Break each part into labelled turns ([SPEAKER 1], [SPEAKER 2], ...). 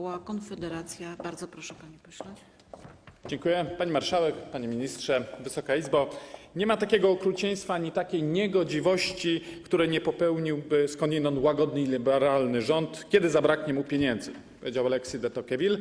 [SPEAKER 1] Koła Konfederacja. Bardzo proszę, panie pośle.
[SPEAKER 2] Dziękuję. Pani Marszałek, Panie Ministrze, Wysoka Izbo. Nie ma takiego okrucieństwa ani takiej niegodziwości, które nie popełniłby skądinąd łagodny i liberalny rząd, kiedy zabraknie mu pieniędzy, powiedział Alexis de Tocqueville.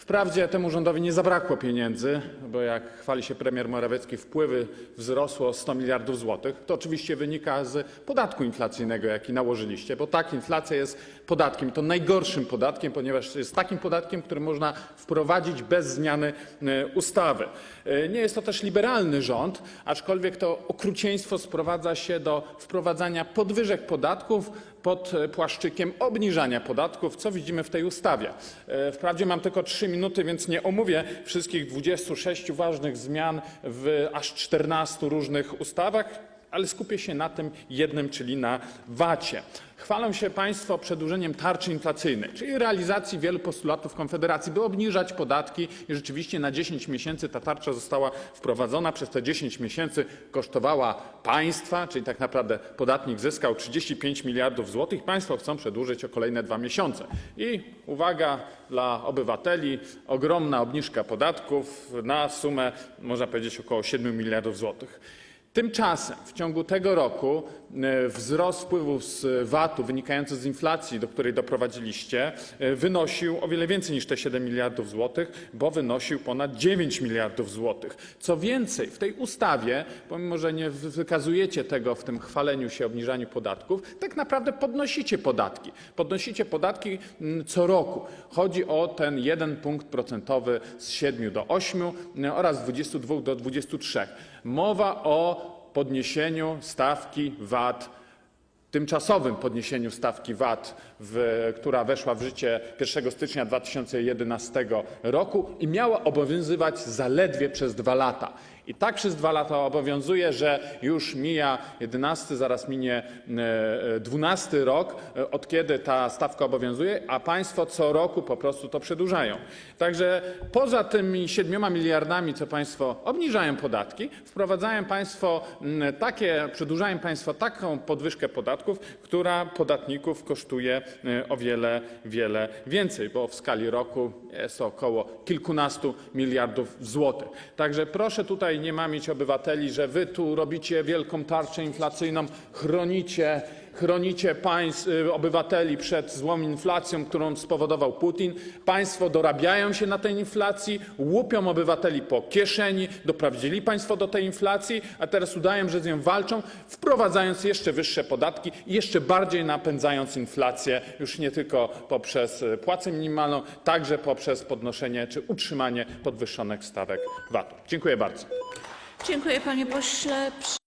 [SPEAKER 2] Wprawdzie temu rządowi nie zabrakło pieniędzy, bo jak chwali się premier Morawiecki, wpływy wzrosły o 100 miliardów złotych. To oczywiście wynika z podatku inflacyjnego, jaki nałożyliście, bo tak, inflacja jest podatkiem, to najgorszym podatkiem, ponieważ jest takim podatkiem, który można wprowadzić bez zmiany e, ustawy. E, Nie jest to też liberalny rząd, aczkolwiek to okrucieństwo sprowadza się do wprowadzania podwyżek podatków pod płaszczykiem obniżania podatków, co widzimy w tej ustawie. E, Wprawdzie mam tylko 3 minuty, więc nie omówię wszystkich 26 ważnych zmian w aż 14 różnych ustawach, ale skupię się na tym jednym, czyli na VAT-ie. Chwalą się Państwo przedłużeniem tarczy inflacyjnej, czyli realizacji wielu postulatów Konfederacji, by obniżać podatki i rzeczywiście na 10 miesięcy ta tarcza została wprowadzona. Przez te 10 miesięcy kosztowała państwa, czyli tak naprawdę podatnik zyskał 35 miliardów złotych. Państwo chcą przedłużyć o kolejne dwa miesiące. I uwaga dla obywateli, ogromna obniżka podatków na sumę, można powiedzieć, około 7 miliardów złotych. Tymczasem w ciągu tego roku e, wzrost wpływów z VAT-u wynikający z inflacji, do której doprowadziliście, e, wynosił o wiele więcej niż te 7 miliardów złotych, bo wynosił ponad 9 miliardów złotych. Co więcej, w tej ustawie, pomimo że nie wy- wykazujecie tego w tym chwaleniu się obniżaniu podatków, tak naprawdę podnosicie podatki. Podnosicie podatki mm, co roku. Chodzi o ten jeden punkt procentowy z 7 do 8 e, oraz z 22 do 23. Mowa o podniesieniu stawki VAT, tymczasowym podniesieniu stawki VAT, która weszła w życie 1 stycznia 2011 roku i miała obowiązywać zaledwie przez dwa lata. I tak przez dwa lata obowiązuje, że już mija 11, zaraz minie e, 12 rok, e, od kiedy ta stawka obowiązuje, a państwo co roku po prostu to przedłużają. Także poza tymi 7 miliardami, co państwo obniżają podatki, wprowadzają państwo takie, przedłużają państwo taką podwyżkę podatków, która podatników kosztuje e, o wiele, wiele więcej, bo w skali roku jest to około kilkunastu miliardów złotych. Także proszę tutaj nie mamić obywateli, że wy tu robicie wielką tarczę inflacyjną, chronicie chronicie y, obywateli przed złą inflacją, którą spowodował Putin. Państwo dorabiają się na tej inflacji, łupią obywateli po kieszeni, doprowadzili państwo do tej inflacji, a teraz udają, że z nią walczą, wprowadzając jeszcze wyższe podatki i jeszcze bardziej napędzając inflację, już nie tylko poprzez y, płacę minimalną, także poprzez podnoszenie czy utrzymanie podwyższonych stawek VAT-u. Dziękuję bardzo.
[SPEAKER 1] Dziękuję, panie pośle.